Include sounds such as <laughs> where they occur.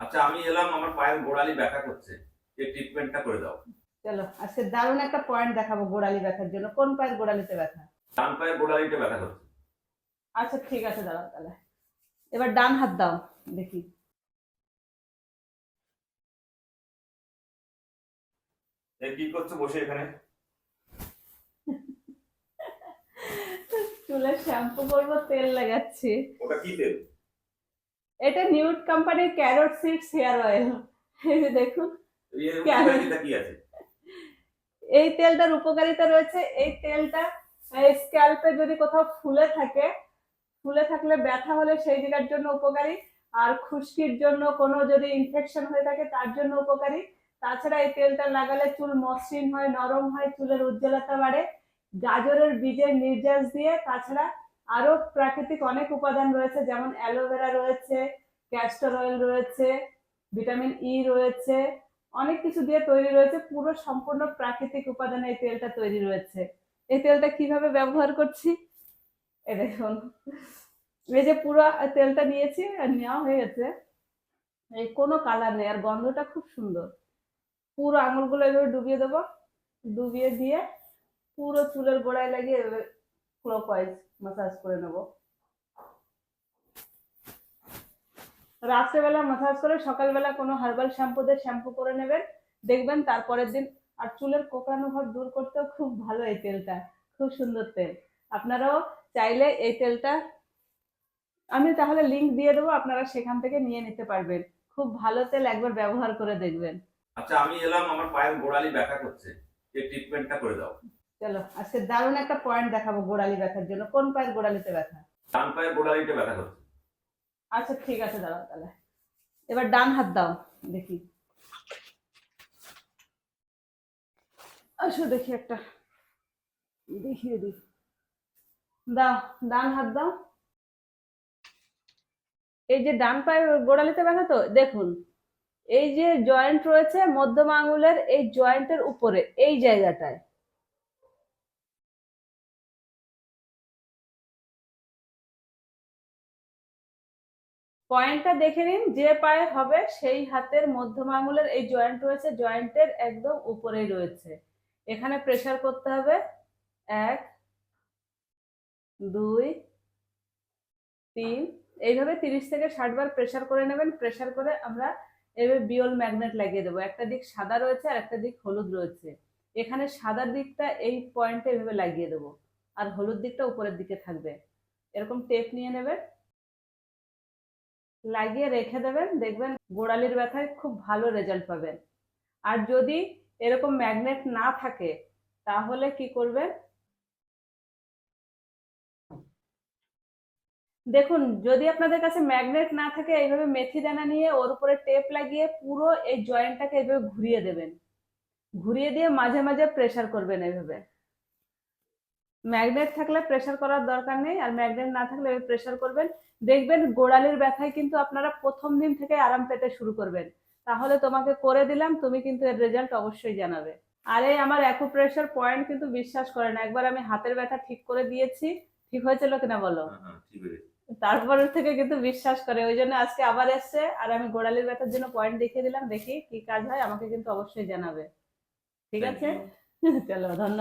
আচ্ছা আমি এলাম আমার পায়ের গোড়ালি ব্যথা করছে। এই ট্রিটমেন্টটা করে দাও। চলো আজকে দারুণ একটা পয়েন্ট দেখাবো গোড়ালি ব্যথার জন্য। কোন পায়ের গোড়ালিতে ব্যথা? ডান পায়ের গোড়ালিতে ব্যথা করছে। আচ্ছা ঠিক আছে দাঁড়াও তাহলে। এবার ডান হাত দাও দেখি। এই কি করছ বসে এখানে? চুলে শ্যাম্পু করব তেল লাগাচ্ছি। ওটা কি তেল? এটা নিউট কোম্পানির ক্যারট সিডস হেয়ার অয়েল। এই যে দেখুন এই তেলটার উপকারিতা রয়েছে এই তেলটা স্ক্যাল্পে যদি কোথাও ফুলে থাকে ফুলে থাকলে ব্যথা হলে সেই জায়গার জন্য উপকারী আর খুশকির জন্য কোনো যদি ইনফেকশন হয়ে থাকে তার জন্য উপকারী। তাছাড়া এই তেলটা লাগালে চুল মসৃণ হয় নরম হয় চুলের উজ্জ্বলতা বাড়ে। গাজরের বীজের নির্যাস দিয়ে তাছাড়া আরও প্রাকৃতিক অনেক উপাদান রয়েছে, যেমন অ্যালোভেরা রয়েছে ক্যাস্টর অয়েল রয়েছে ভিটামিন ই রয়েছে, অনেক কিছু দিয়ে তৈরি রয়েছে, পুরো সম্পূর্ণ প্রাকৃতিক উপাদানে এই তেলটা তৈরি রয়েছে। এই তেলটা কীভাবে ব্যবহার করছি? এ দেখুন, এই যে পুরো তেলটা নিয়েছি, আর নেওয়া হয়ে গেছে। এই কোনো কালার নেই, আর গন্ধটা খুব সুন্দর। পুরো আঙুলগুলো এভাবে ডুবিয়ে দেবো, ডুবিয়ে দিয়ে পুরো চুলের গোড়ায় লাগিয়ে ক্লকওয়াইজ মাসাজ করে নেব। রাত্রেবেলা মাসাজ করে সকালবেলা কোনো হার্বাল শ্যাম্পু দিয়ে শ্যাম্পু করে নেবেন। দেখবেন তারপরের দিন আর চুলের কোঁকড়ানো ভাব দূর করতেও খুব ভালো এই তেলটা, খুব সুন্দর তেল। আপনারাও চাইলে এই তেলটা আমি তাহলে লিংক দিয়ে দেবো, আপনারা সেখান থেকে নিয়ে নিতে পারবেন। খুব ভালো তেল একবার ব্যবহার করে দেখবেন। আচ্ছা আমি এলাম, আমার পায়ের গোড়ালি ব্যথা করছে। এই ট্রিটমেন্টটা করে দাও। চলো আজকে দারুণ একটা পয়েন্ট দেখাবো গোড়ালি ব্যথার জন্য। কোন পায়ের গোড়ালিতে ব্যথা? ডান পায়ের গোড়ালিটা ব্যথা করছে। আচ্ছা ঠিক আছে দাঁড়াও তাহলে। এবার ডান হাত দাও দেখি। আসো দেখি একটা। দেখিয়ে দিই। দাও ডান হাত দাও। এই যে ডান পায়ের গোড়ালিতে ব্যথা তো দেখুন। এই যে জয়েন্ট রয়েছে মধ্যম আঙুলের এই জয়েন্টের উপরে এই জায়গাটায়। পয়েন্টটা দেখে নিন, যে পায়ে হবে সেই হাতের মধ্যম আঙুলের এই জয়েন্ট রয়েছে জয়েন্টের একদম উপরেই রয়েছে। এখানে প্রেশার করতে হবে। এক, দুই, তিন, এইভাবে তিরিশ থেকে ষাট বার প্রেশার করে নেবেন। প্রেশার করে আমরা এভাবে বিওল ম্যাগনেট লাগিয়ে দেবো। একটা দিক সাদা রয়েছে আর একটা দিক হলুদ রয়েছে। এখানে সাদা দিকটা এই পয়েন্টে এভাবে লাগিয়ে দেবো। আর হলুদ দিকটা উপরের দিকে থাকবে। এরকম টেপ নিয়ে নেবেন। লাগিয়ে রেখে দেবেন, দেখবেন গোড়ালির ব্যথায় খুব ভালো রেজাল্ট পাবেন। আর যদি এরকম ম্যাগনেট না থাকে, তাহলে কি করবেন? দেখুন, যদি আপনাদের কাছে ম্যাগনেট না থাকে, এইভাবে মেথি দানা নিয়ে ওর উপরে টেপ লাগিয়ে পুরো এই জয়েন্টটাকে এইভাবে ঘুরিয়ে দেবেন। ঘুরিয়ে দিয়ে মাঝে মাঝে প্রেশার করবেন এইভাবে। ম্যাগনেট থাকলে প্রেসার করার দরকার নেই আর ম্যাগনেট না থাকলে প্রেসার করবেন। দেখবেন গোড়ালির ব্যথায় কিন্তু আপনারা প্রথম দিন থেকে আরাম পেতে শুরু করবেন। তাহলে তোমাকে করে দিলাম তুমি কিন্তু এর রেজাল্ট অবশ্যই জানাবে। আর এই আমার অ্যাকুপ্রেশার পয়েন্ট কিন্তু বিশ্বাস করে না। একবার আমি হাতের ব্যথা ঠিক করে দিয়েছি। ঠিক হয়েছিল কিনা বলো? হ্যাঁ হ্যাঁ তারপর থেকে কিন্তু বিশ্বাস করে। ওই জন্য আজকে আবার এসছে আর আমি গোড়ালির ব্যথার জন্য পয়েন্ট দেখিয়ে দিলাম। দেখি কি কাজ হয় আমাকে কিন্তু অবশ্যই জানাবে। ঠিক আছে? <laughs> চলো ধন্যবাদ।